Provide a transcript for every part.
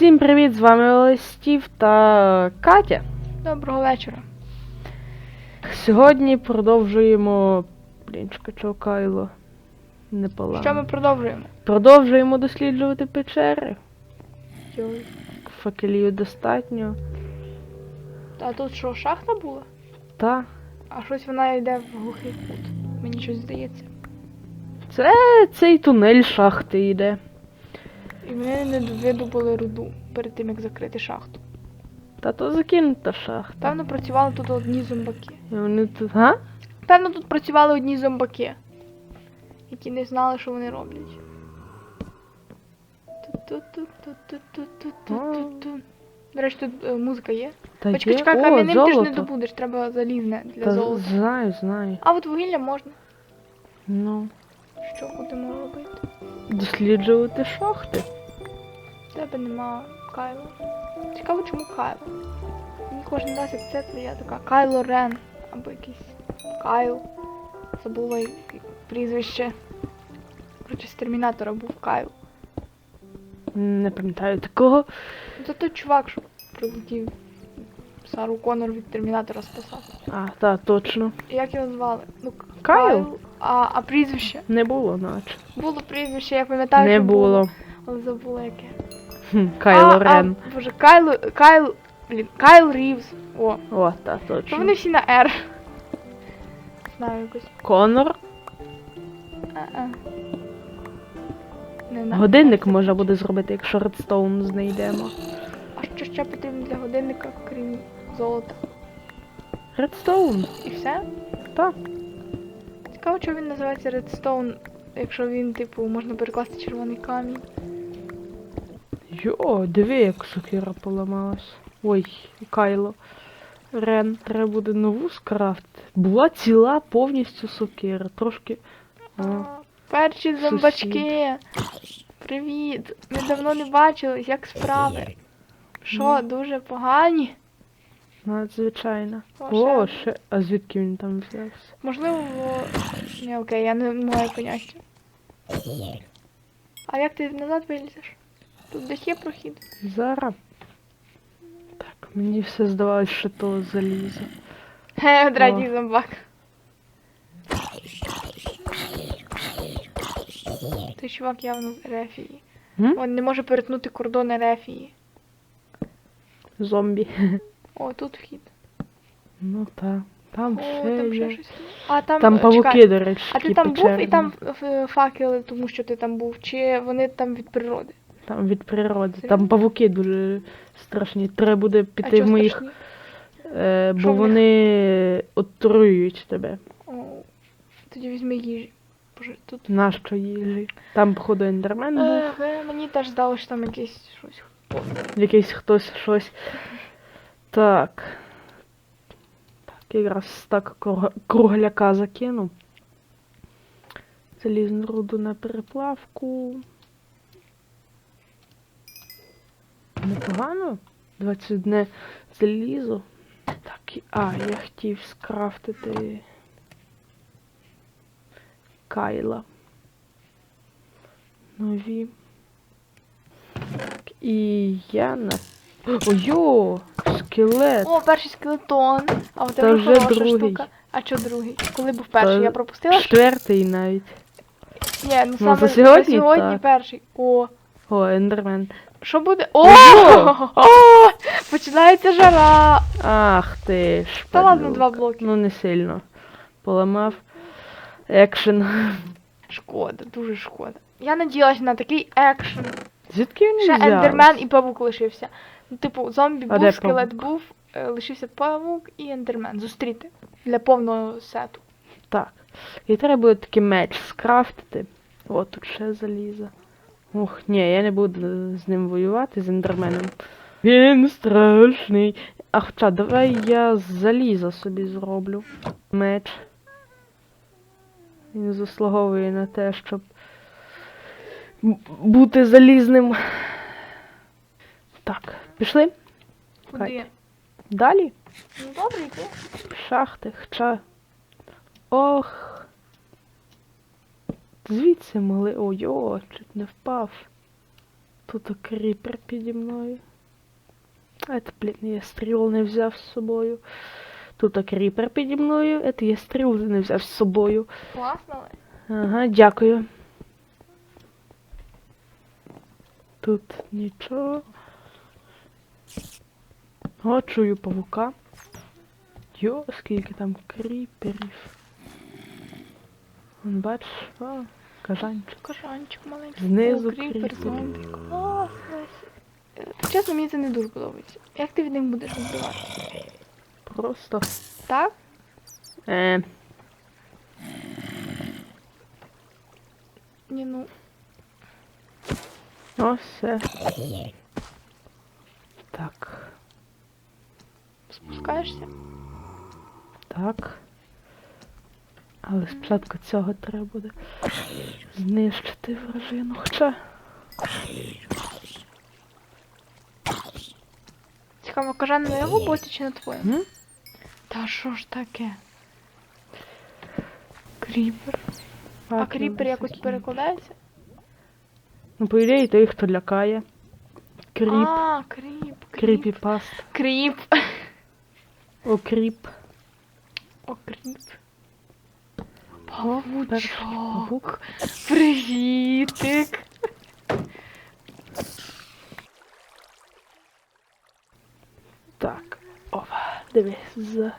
Всім привіт! З вами Олестів та Катя. Доброго вечора. Сьогодні продовжуємо. Блін, чого Кайло. Не пала. Що ми продовжуємо? Продовжуємо досліджувати печери. Йой. Факелів достатньо. А тут що, шахта була? Та. А щось вона йде в глухий кут. Мені щось здається. Це цей тунель шахти йде. І вони не видобули руду перед тим, як закрити шахту. Та то закинута шахта. Певно, працювали тут одні зомбаки. І вони тут, га? Певно, тут працювали одні зомбаки, які не знали, що вони роблять. До речі, тут е, музика є. Та Почекай, ти ж не добудеш, треба залізне для Та золота. знаю, знаю. А от вугілля можна. Ну, Що будемо робити? досліджувати шахти. Тебе нема Кайло. Цікаво, чому Кайло. Мені кожен раз, як це, то я така Кайло Рен. Або якийсь Кайл. Забула прізвище. Коротше, з термінатора був Кайл. Не пам'ятаю такого. Ну, Це той чувак, що прилетів Сару Конор від термінатора спасати. А, та, точно. Як його звали? Ну, К- Кайл? А, а прізвище? Не було, наче. Було прізвище, я пам'ятаю, Не що було. але забула яке. Кайло Рен. А, боже, Кайл, Кайл, блін, Кайл Рівз. О, О, та, то точно. вони всі на R. Знаю якось. Конор. А-а. Не на Годинник можна буде зробити, якщо редстоун знайдемо. А що ще потрібно для годинника, крім золота? Редстоун? І все? Так. Цікаво, чого він називається Redstone, якщо він, типу, можна перекласти червоний камінь. Йо, диви, як сокира поламалась. Ой, Кайло. Рен, треба буде нову скрафтити. Була ціла повністю сокира. Трошки. О, Перші зомбачки! Привіт! Ми давно не бачились, як справи? Що, дуже погані? надзвичайно. О, О, ще. ще. А звідки він там взявся? Можливо, во- не окей, я не маю поняття. А як ти назад вилізеш? Тут десь є прохід. Зараз. Так, мені все здавалось, що то залізо. Хе, третій зомбак. Той чувак явно з Рефії. М? Він не може перетнути кордони Рефії. Зомбі. О, тут вхід. Ну так. Там О, ще там ще є. щось. є. А там, Там павуки, до речі. А ти такі там був і печерні. там е, факели, тому що ти там був, чи вони там від природи? Там від природи. Серйозно? Там павуки дуже страшні. Треба буде піти в моїх. Е, бо вони отруюють тебе. О, тоді візьми їжі. Боже, тут. Нащо їжі? Там, походу, ендермен був. Е, мені теж здалося, що там якесь щось. Якийсь хтось щось. Так. Так, якраз так кругляка закину. Залізну руду на переплавку. Непогано. 21 залізо. Так, а, я хотів скрафтити Кайла. Нові. Так, і я на. Ой-йо! Скелет! О, перший скелетон. А от Та це вже хороша другий. штука. А що другий? Коли був перший? Та Я пропустила? Четвертий навіть. Ні, ну саме за за сьогодні сьогодні, перший. О, О, ендермен. Що буде? О! О! Починається жара! Ах ти ж. Та ладно, два блоки. Ну не сильно. Поламав. Екшен. Шкода, дуже шкода. Я надіялась на такий екшен. Звідки він Ще взявся? ендермен і павук лишився. Ну, типу, зомбі А де був, скелет був, е, лишився павук і ендермен. Зустріти. Для повного сету. Так. І треба буде такий меч скрафтити. О, тут ще залізо. Ух, ні, я не буду з ним воювати, з ендерменом. Він страшний. А хоча, давай я заліза собі зроблю. Меч. Він заслуговує на те, щоб бути залізним. Так, пішли? Куди? Катя. Далі? Ну добре, йди. Шахти, хоча. Ох. Звідси могли. Ой, о, чуть не впав. Тут кріпер піді мною. А это, блін, я стріл не взяв з собою. Тут кріпер піді мною, это я стріл не взяв з собою. Класно. Ага, дякую. Тут нічого. О, чую павука. Йо, скільки там кріперів. Бачиш, о, кажанчик. Кожанчик маленький. Знизу кріпер, зомбі. Класно. Чесно, мені це не дуже подобається. Як ти від них будеш вбивати? Просто. Так? Е, Ні, ну. о, все. Так, Спускаєшся? так. Але спочатку цього треба буде знищити вражину. Хоча. Цікаво, кажан на його боці чи на твоєму? М? Та що ж таке? Кріпер. А кріпер ну, якось перекладається? Ну, по ідеї, той, хто лякає. Кріп, А, кріп, кріп. кріпіпаст. Кріп. О, кріп. О, кріп. О, перший Павучок. павук. Привітик. Так. Опа, дивись, за...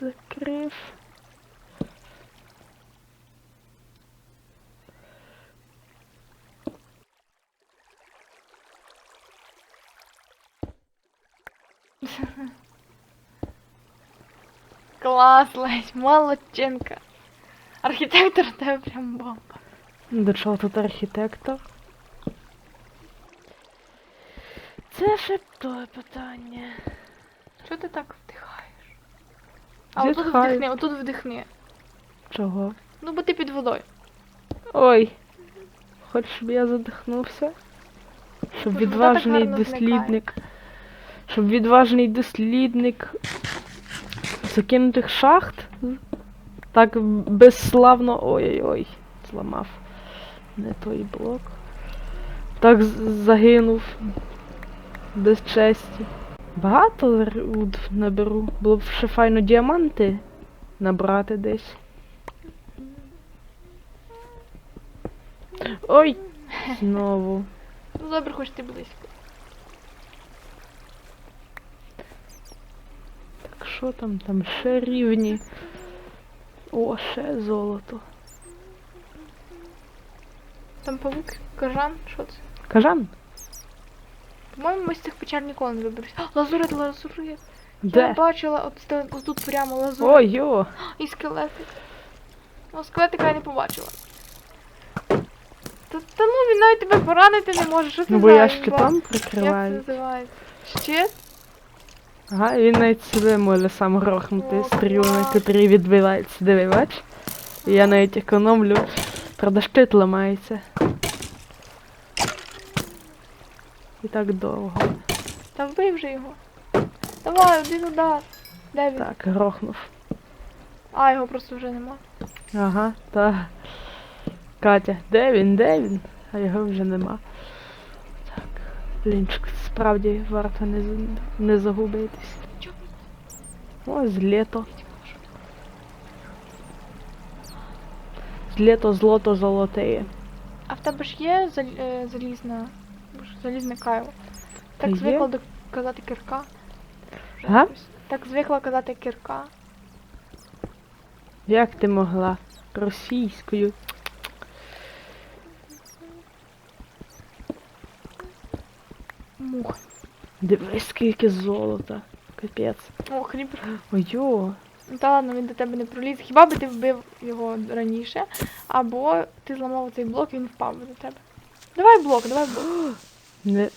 закрив. Клас, Лесь, молодчинка. Архітектор тебе прям бомба. До чого тут архітектор? Це ще то питання. Чого ти так вдихаєш? А отут вдихни, отут вдихни. Чого? Ну, бо ти під водою. Ой. Хочеш, щоб я задихнувся? Щоб вода так відважний гарно дослідник. Щоб відважний дослідник закинутих шахт. Так безславно. Ой-ой-ой. Зламав. Не той блок. Так загинув. Без честі. Багато руд наберу. Було б ще файно діаманти набрати десь. Ой! Знову. Ну добре, хоч ти близько. Так що там? Там ще рівні. О, ще золото. Там павук, кажан, що це? Кажан? По-моєму, ми з цих печер ніколи не виберемося. Лазурит, лазурит. Я Де? бачила, от, от тут прямо лазурит. Ой, йо! І скелетик. Ну, скелетика я не побачила. Та, та ну він навіть тебе поранити не може, що це Ну бо я імба? щитом Як це прикриваю. називається? Щит? Ага, він навіть себе може сам грохнути стрілами, клас. котрі відбиваються. Диви, бач? Я навіть економлю. Правда, щит ламається. І так довго. Та вбий вже його. Давай, один удар. Де він? Так, грохнув. А, його просто вже нема. Ага, та. Катя, де він, де він? А його вже нема. Блінчик, справді варто не, не загубитись. Ось літо. Літо, злото, золотеє. А в тебе ж є зал- е, залізна. Залізне кайло. Так Є. звикла до- казати кірка. Га? Так звикла казати кірка. Як ти могла? Російською. Мух. Дивись, скільки золота. Капець. О, хріб. Ой, йо. Та ладно, він до тебе не проліз. Хіба би ти вбив його раніше, або ти зламав цей блок і він впав би до тебе. Давай блок, давай блок. Не...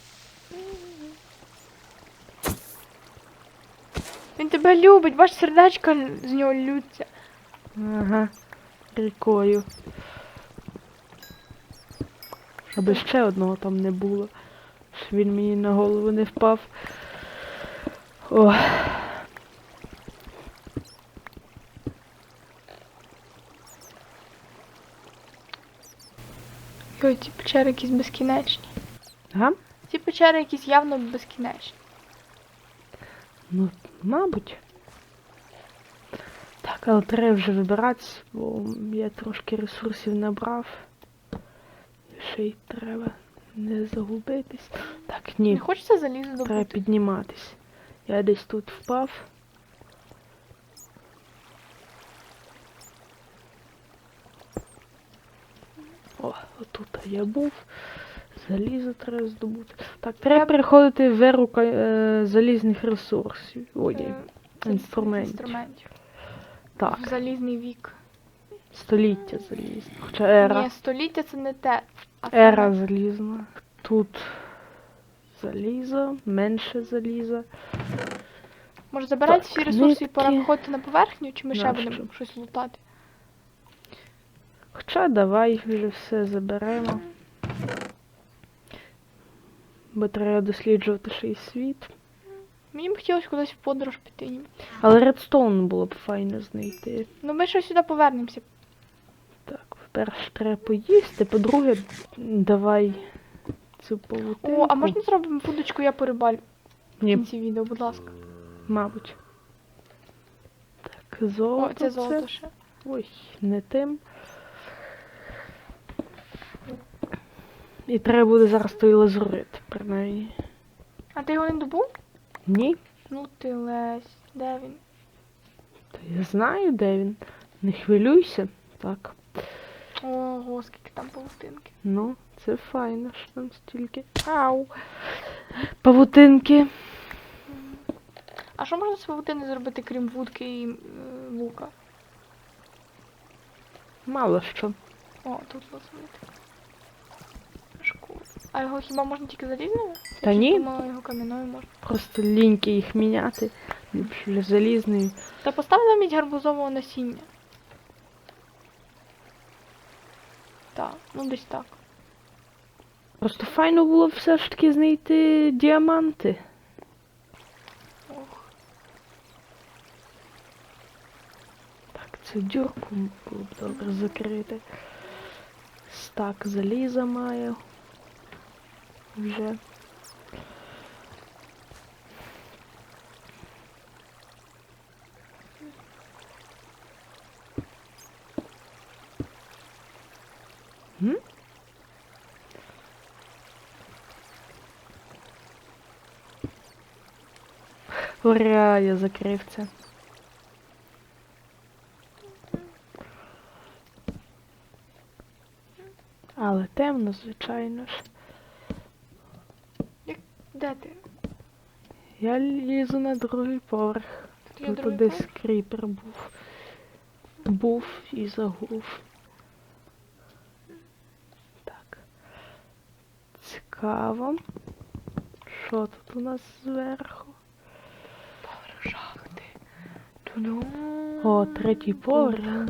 Він тебе любить, бач, сердечка з нього лються. Ага. Рікою. Аби ще одного там не було. Він мені на голову не впав. О. Йой, ці печери якісь безкінечні. Ага? Ці печери якісь явно безкінечні. Ну, мабуть. Так, але треба вже вибиратись, бо я трошки ресурсів набрав. Ще й треба не загубитись. Так, ні, Не хочеться залізо треба підніматись. Я десь тут впав. О, отут я був. Залізо треба здобути. Так, треба переходити в еру е, залізних ресурсів. Ой, Е, інструментів. інструментів. Так, В залізний вік. Століття залізне. Хоча ера. Ні, століття це не те. А Ера залізна. Тут залізо, менше заліза. Може забирати всі ресурси і пора виходити на поверхню, чи ми ще Нащо? будемо щось лутати? Хоча давай вже все заберемо. Бо треба досліджувати ще й світ. Мені б хотілося кудись в подорож піти. Але редстоун було б файно знайти. Ну ми ще сюди повернемося. Так, по-перше, треба поїсти, по-друге, давай цю павутинку. О, а можна зробимо вудочку, я порибалю в кінці відео, будь ласка. мабуть. Так, золото. О, це золото ще. Ой, не тим. І треба буде зараз той лазурит, принаймні. А ти його не добув? Ні, Ну ти лесь, де він? то я знаю, де він. Не хвилюйся. Так. Ого, скільки там павутинки. Ну, це файно, що там стільки. Ау. Павутинки. А що можна з павутини зробити, крім вудки і е, лука? Мало що. О, тут лазурит. Шкода. А його хіба можна тільки залізною? Та ні. Думала, його кам'яною можна. Просто ліньки їх міняти. Ліпше залізною. Та постав замість гарбузового насіння. Так, ну десь так. Просто файно було все ж таки знайти діаманти. Ох. Так, цю дюрку було б добре закрити. Стак заліза маю. Вже. М? Ура, я закрив це. Але темно, звичайно ж. Як Де ти? Я лізу на другий поверх. Тут Тут десь кріпер був. Був і загув. Так. Цікаво. Що тут у нас зверху? Поверх шахти. О, третій поверх.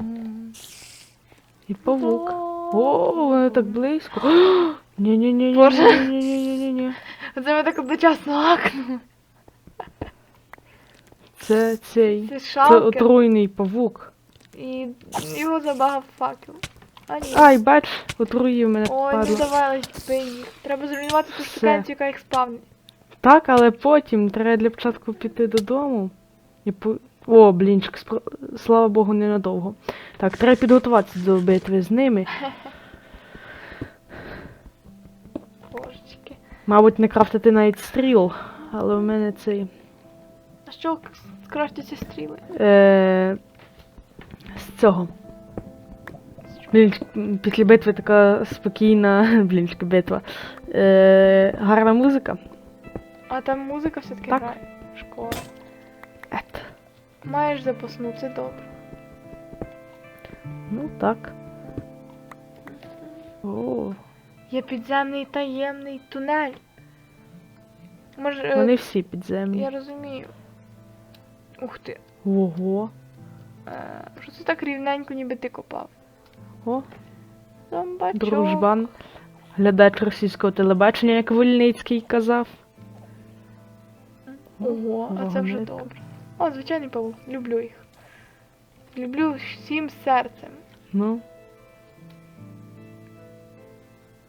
І павук. О, вони так близько. Ні-ні-ні. Ні-ні-ні-ні. Це ми так одночасно лакнули. Це цей. Це Це отруйний павук. І його забагав факел. А ні. Ай, бач, отруїв мене Ой, ну падло. давай спий їх. Треба зруйнувати ту Все. штукенцію, яка їх спавнить. Так, але потім треба для початку піти додому. І по... О, блінчик, спро- слава Богу, ненадовго. Так, треба підготуватися до битви з ними. Божечки. Мабуть, не крафтити навіть стріл, але в мене цей. А що ці стріли? Е... З цього. Блінчик, після битви така спокійна. Блінчик, битва. Е... Гарна музика. А там музика все-таки Так. грає. Школа. Ет. Маєш запасну, це добре. Ну так. О, Є підземний таємний тунель. Може, е, вони всі підземні. я розумію. Ух ти. Ого. Е, що це так рівненько, ніби ти копав? О, Зомбачок. дружбан. Глядач російського телебачення, як Вольницький казав. Ого, а це вже добре. О, звичайний павук, люблю їх. Люблю всім серцем. Ну.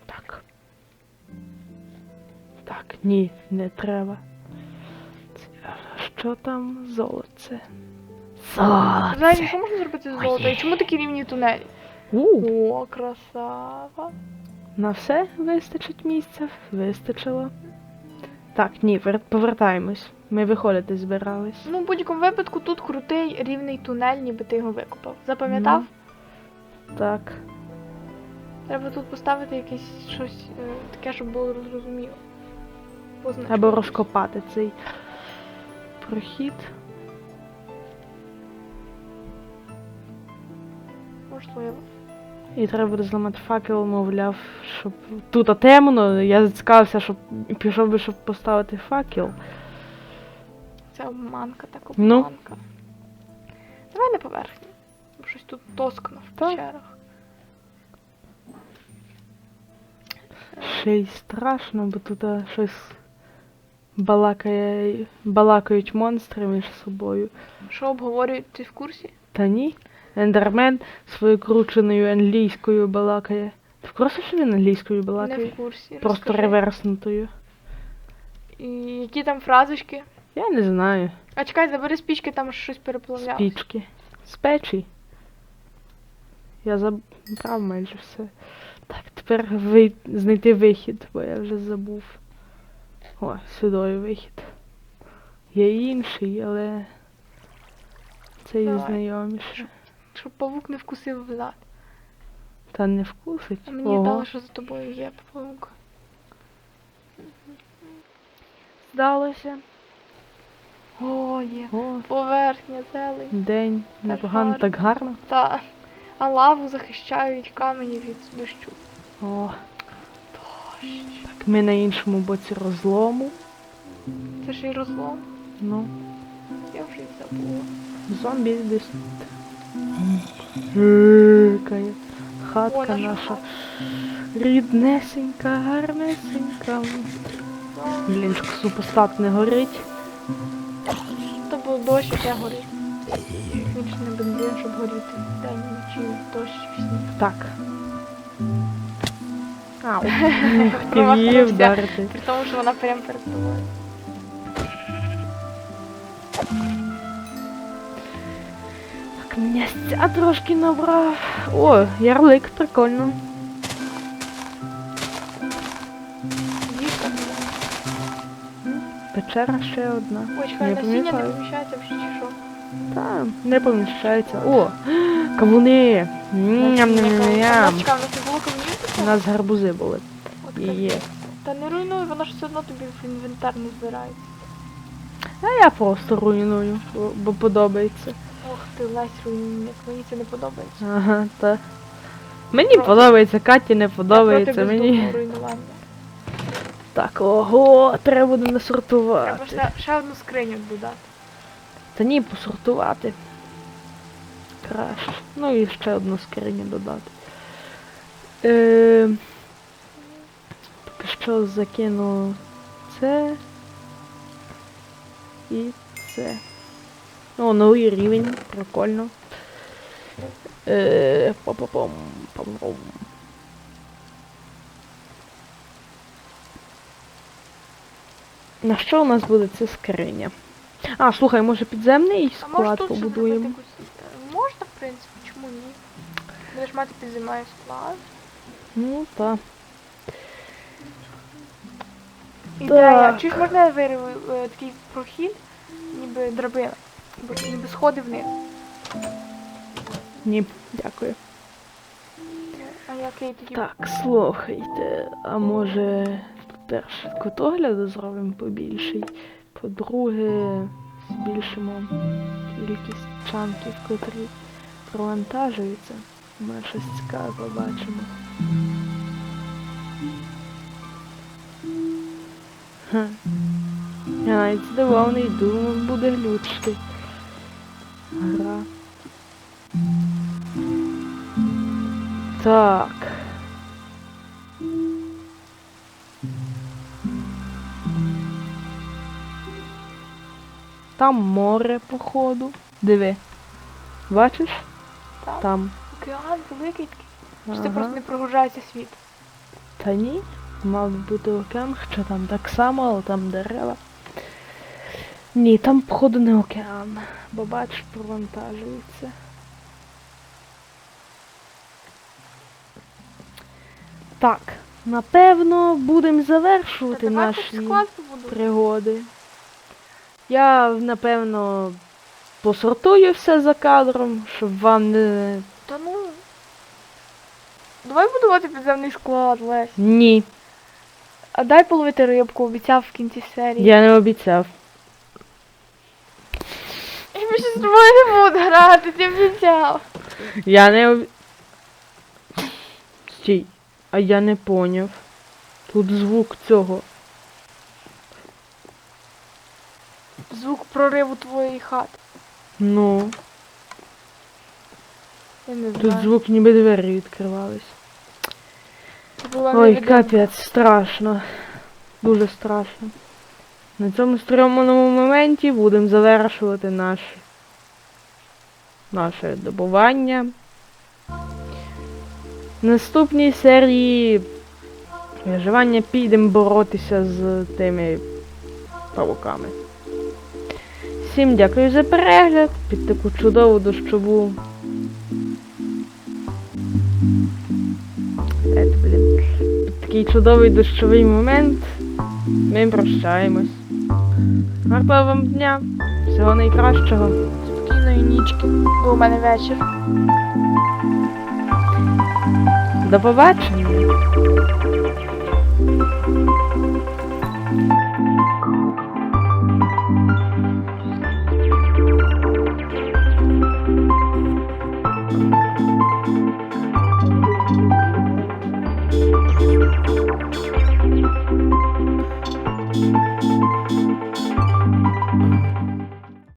Так. Так, ні, не треба. Що там золоце? Золоце. що можна зробити з золота? І чому такі рівні тунелі? У, О, красава. на все вистачить місця? Вистачило. Так, ні, вер- повертаємось. Ми виходити збирались. Ну, в будь-якому випадку тут крутий рівний тунель, ніби ти його викопав. Запам'ятав? Так. Треба тут поставити якесь щось е, таке, щоб було зрозуміло. Або розкопати цей прохід. Можливо. І треба буде зламати факел, мовляв, щоб тут темно. Я зацікавився, щоб пішов би, щоб поставити факел. Це обманка, так Ну. Давай на поверхні. Бо щось тут тоскно в печерах. Ще й страшно, бо тут щось балакає, балакають монстри між собою. Що обговорюють, ти в курсі? Та ні. Ендермен своєю крученою англійською балакає. Ти в курсі, що він англійською Не балакає? в курсі. Просто Розкажи. реверснутою. І які там фразочки? Я не знаю. А чекай, забери спічки, там щось переплавлялося. Спічки. З печі. Я забрав майже все. Так, тепер ви... знайти вихід, бо я вже забув. О, сюди вихід. Є інший, але цей Давай. знайоміше. Щоб павук не вкусив в зад. Та не вкусить. А мені Ого. дало, що за тобою є павук. Здалося. О, є. О, Поверхня, зелень. день. Непогано, гарно. так гарно. Та. А лаву захищають камені від дощу. О. Так, ми на іншому боці розлому. Це ж і розлом. Ну. Я вже й забула. Зомбі десь. Гикає. Хатка наша. Ріднесенька, гарнесенька. Блін, супостат не горить. То був дощ, яке горить. Вічний бензин, щоб горіти день, вночі, дощ, сніг. Так. Хотів її вдарити. При тому, що вона прямо перед тобою. Так, трошки набрав. О, ярлик, прикольно. Печера ще одна. Ой, чекай, Не насіння не поміщається вже чи що? Та, не поміщається. О, кавуни. Ням-ням-ням. чекай, у нас не було? У нас гарбузи були. І є. Та не руйнуй, воно ж все одно тобі в інвентар не збирається. А я просто руйную, бо подобається. Ти, руйнівник, мені це не подобається. Ага, та. Мені Проти. подобається, Каті не Я подобається проти мені. бездумного руйнування. Так, ого, треба буде Треба насортувати. ще, ще одну скриню додати. Та ні, посортувати. Краще. Ну і ще одну скриню додати. Е, поки що закину це. І це. О, новий рівень, прикольно. Е, па-па-пам, пам-пам. На що у нас буде ця скриня? А, слухай, може підземний А може склад побудуємо? якусь... е, Можна, в принципі, чому ні? Будеш мати підземний склад. Ну, так. Ідея. Чи ж можна вирив е, такий прохід, ніби драбина, ніби сходи вниз. Ні, дякую. А який тоді? Так, слухайте, а може, по-перше, кутогляду зробимо побільший. По-друге, збільшимо кількість чанків, котрі провантажуються. Ми щось цікаве побачимо. Ха. Я навіть здивований, думав, буде глючити. Гра. Так. Там море, походу. Диви. Бачиш? Так. Там. Океан великий такий. Чи це просто не прогружається світ? Та ні. Мав би бути океан, хоча там так само, але там дерева. Ні, там, походу, не океан. Бо бач, провантажується. Так, напевно, будемо завершувати Та наші пригоди. Я, напевно, посортую все за кадром, щоб вам не. Та ну. Давай будувати підземний склад, Лесь. Ні, А дай половити рибку, обіцяв в кінці серії. я не обіцяв. Більше з тобою не буду грати, ти обіцяв. Я не об... Стій, а я не поняв. Тут звук цього. Звук прориву твоєї хати. Ну, Я не тут звук ніби двері відкривались. Це була Ой, капець, страшно. Дуже страшно. На цьому стрьомному моменті будемо завершувати наш... наше добування. В наступній серії виживання підемо боротися з тими павуками. Всім дякую за перегляд під таку чудову дощову. Під такий чудовий дощовий момент. Ми прощаємось. Гарного вам дня. Всього найкращого. Спокійної нічки, бо у мене вечір. До побачення.